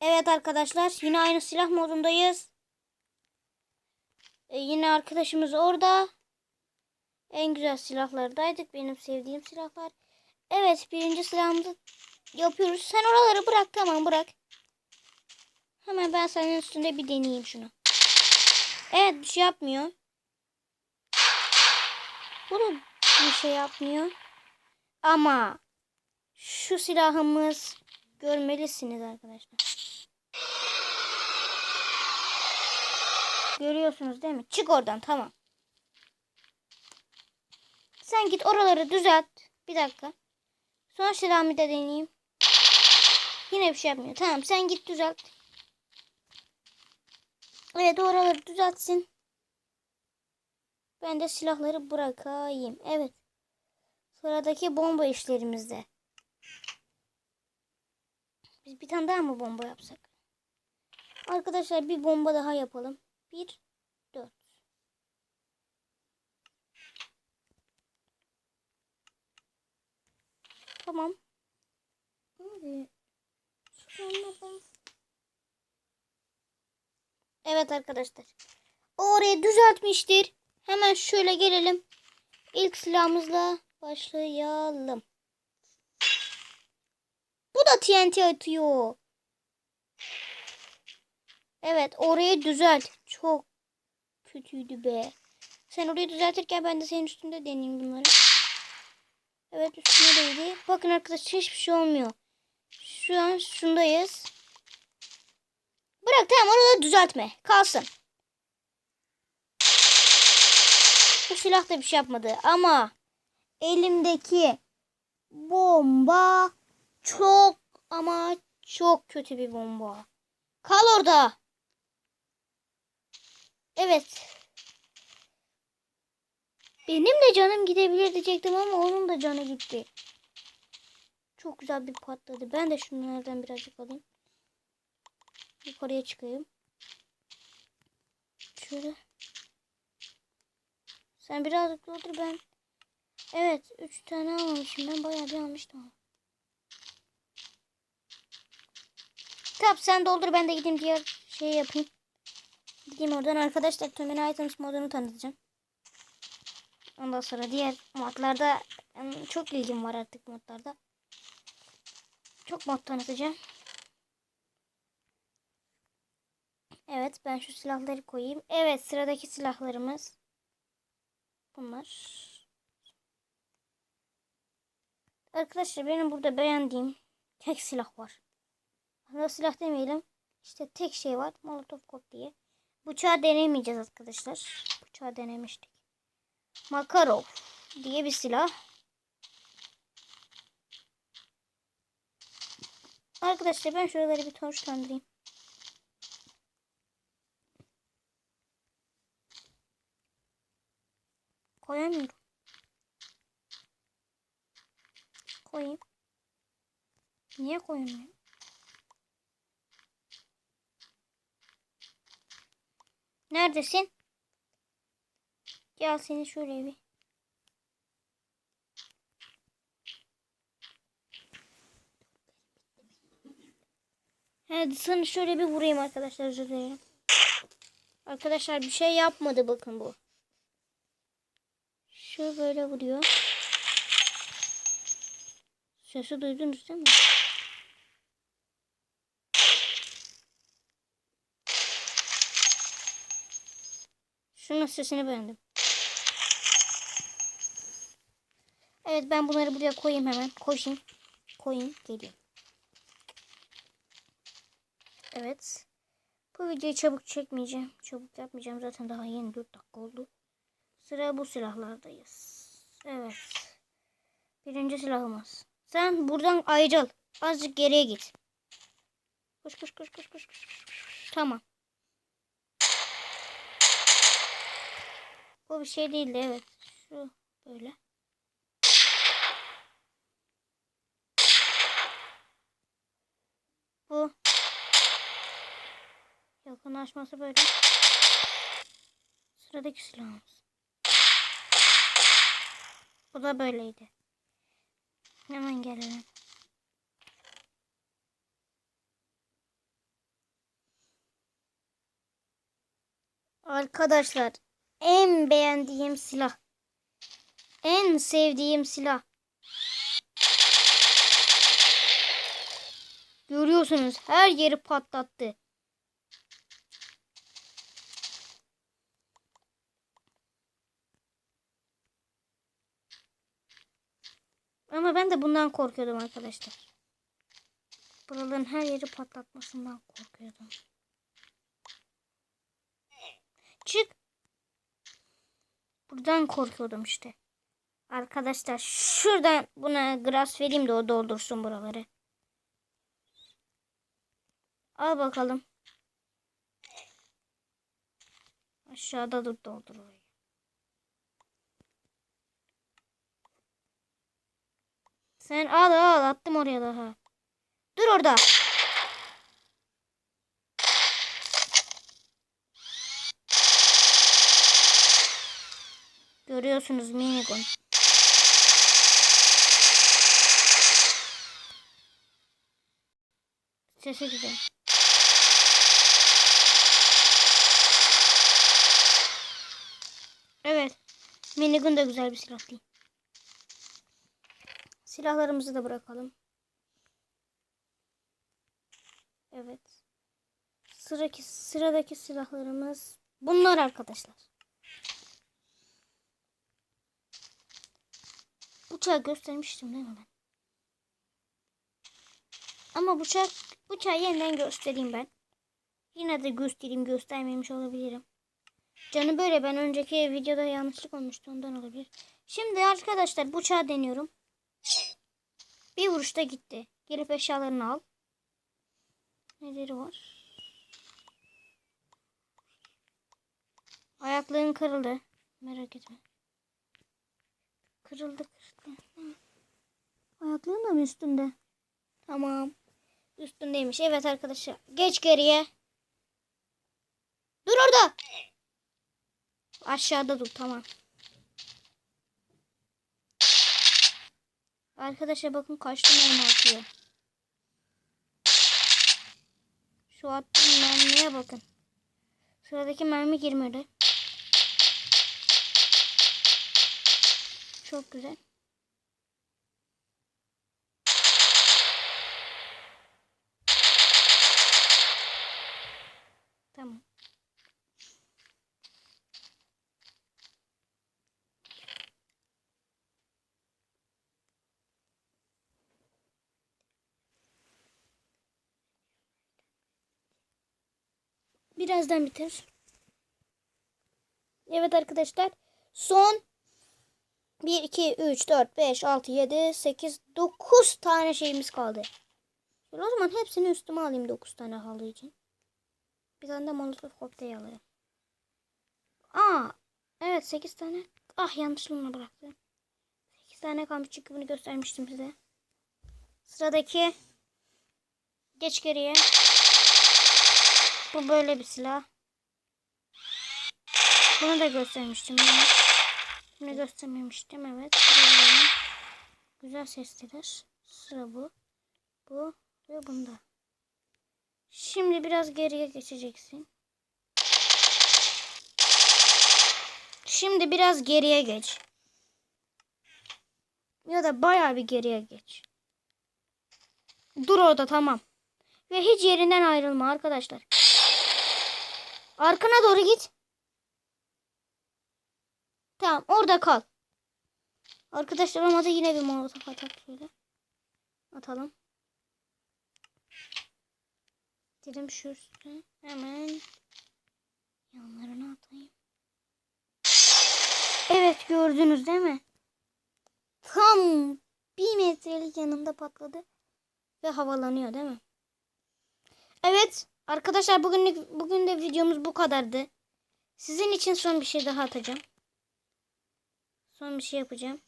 Evet arkadaşlar yine aynı silah modundayız. E, yine arkadaşımız orada. En güzel silahlardaydık. Benim sevdiğim silahlar. Evet birinci silahımızı yapıyoruz. Sen oraları bırak tamam bırak. Hemen ben senin üstünde bir deneyeyim şunu. Evet bir şey yapmıyor. Bu da bir şey yapmıyor. Ama şu silahımız görmelisiniz arkadaşlar. Görüyorsunuz değil mi? Çık oradan tamam. Sen git oraları düzelt. Bir dakika. Son silahımı da deneyeyim. Yine bir şey yapmıyor. Tamam sen git düzelt. Evet oraları düzeltsin. Ben de silahları bırakayım. Evet. Sıradaki bomba işlerimizde. Biz bir tane daha mı bomba yapsak? Arkadaşlar bir bomba daha yapalım. Bir, dört. Tamam. Abi. Sonradan. Evet arkadaşlar. O orayı düzeltmiştir. Hemen şöyle gelelim. İlk silahımızla başlayalım. Bu da TNT atıyor. Evet orayı düzelt. Çok kötüydü be. Sen orayı düzeltirken ben de senin üstünde deneyeyim bunları. Evet üstüne değdi. Bakın arkadaşlar hiçbir şey olmuyor. Şu an şundayız. Bırak tamam orada düzeltme. Kalsın. Bu silah da bir şey yapmadı ama elimdeki bomba çok ama çok kötü bir bomba. Kal orada. Evet. Benim de canım gidebilir diyecektim ama onun da canı gitti. Çok güzel bir patladı. Ben de şunlardan birazcık alayım. Yukarıya çıkayım. Şöyle. Sen birazcık doldur ben. Evet. Üç tane almamışım. Ben bayağı bir almıştım. Tamam sen doldur ben de gideyim diğer şeyi yapayım. Gideyim oradan arkadaşlar Terminal Items modunu tanıtacağım. Ondan sonra diğer modlarda yani çok ilgim var artık modlarda. Çok mod tanıtacağım. Evet ben şu silahları koyayım. Evet sıradaki silahlarımız. Bunlar. Arkadaşlar benim burada beğendiğim tek silah var. Aslında silah demeyelim. İşte tek şey var. Molotov kop diye. Bıçağı denemeyeceğiz arkadaşlar. Bıçağı denemiştik. Makarov diye bir silah. Arkadaşlar ben şuraları bir torçlandırayım. Koyamıyorum. Koyayım. Niye koyamıyorum? Neredesin? Gel seni şöyle bir. Hadi sana şöyle bir vurayım arkadaşlar özür dilerim. Arkadaşlar bir şey yapmadı bakın bu. Şu böyle vuruyor. Sesi duydunuz değil mi? Şunun sesini beğendim. Evet ben bunları buraya koyayım hemen. Koyayım. Koyayım. Geliyor. Evet. Bu videoyu çabuk çekmeyeceğim. Çabuk yapmayacağım. Zaten daha yeni 4 dakika oldu. Sıra bu silahlardayız. Evet. Birinci silahımız. Sen buradan ayrıl. Azıcık geriye git. Koş koş koş koş koş koş. koş. Tamam. Bu bir şey değildi evet. Şu böyle. Bu. Yakınlaşması böyle. Sıradaki silahımız. Bu da böyleydi. Hemen gelelim. Arkadaşlar en beğendiğim silah. En sevdiğim silah. Görüyorsunuz her yeri patlattı. Ama ben de bundan korkuyordum arkadaşlar. Buraların her yeri patlatmasından korkuyordum. Çık. Buradan korkuyordum işte. Arkadaşlar şuradan buna gras vereyim de o doldursun buraları. Al bakalım. Aşağıda dur doldur orayı. Sen al al attım oraya daha. Dur orada. Görüyorsunuz minigun. Sesi güzel. Evet. Minigun da güzel bir silah değil. Silahlarımızı da bırakalım. Evet. Sıradaki, sıradaki silahlarımız bunlar arkadaşlar. Bıçağı göstermiştim değil mi ben? Ama bıçak, bıçağı yeniden göstereyim ben. Yine de göstereyim göstermemiş olabilirim. Canı böyle ben önceki videoda yanlışlık olmuştu ondan olabilir. Şimdi arkadaşlar bıçağı deniyorum. Bir vuruşta gitti. Gelip eşyalarını al. Neleri var? Ayaklığın kırıldı. Merak etme. Kırıldı kırıldı. Ayaklığın da mı üstünde? Tamam. Üstündeymiş. Evet arkadaşlar. Geç geriye. Dur orada. Aşağıda dur tamam. Arkadaşlar bakın kaç tane atıyor. Şu attığım mermiye bakın. Sıradaki mermi girmedi. Çok güzel. Tamam. Birazdan biter. Evet arkadaşlar. Son 1, 2, 3, 4, 5, 6, 7, 8, 9 tane şeyimiz kaldı. Şöyle o zaman hepsini üstüme alayım 9 tane halı için. Bir tane de molotof kokteyl alayım. Aa, evet 8 tane. Ah yanlışlıkla bıraktım. 8 tane kalmış çünkü bunu göstermiştim size. Sıradaki. Geç geriye. Bu böyle bir silah. Bunu da göstermiştim. Bunu, bunu göstermemiştim. Evet. Güzel sesliler. Sıra bu. Bu ve bunda. Şimdi biraz geriye geçeceksin. Şimdi biraz geriye geç. Ya da bayağı bir geriye geç. Dur orada tamam. Ve hiç yerinden ayrılma arkadaşlar. Arkana doğru git. Tamam orada kal. Arkadaşlar olmadı yine bir molotof atak şöyle. Atalım. Dedim şu hemen yanlarına atayım. Evet gördünüz değil mi? Tam bir metrelik yanımda patladı. Ve havalanıyor değil mi? Evet arkadaşlar bugünlük bugün de videomuz bu kadardı. Sizin için son bir şey daha atacağım. Son bir şey yapacağım.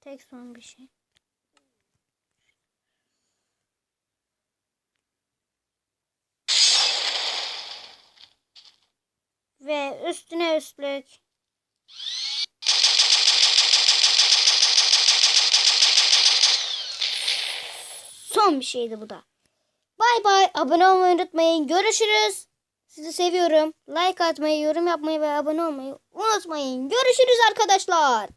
Tek son bir şey. Ve üstüne üstlük. Son bir şeydi bu da. Bay Bay. Abone olmayı unutmayın. Görüşürüz. Sizi seviyorum. Like atmayı, yorum yapmayı ve abone olmayı unutmayın. Görüşürüz arkadaşlar.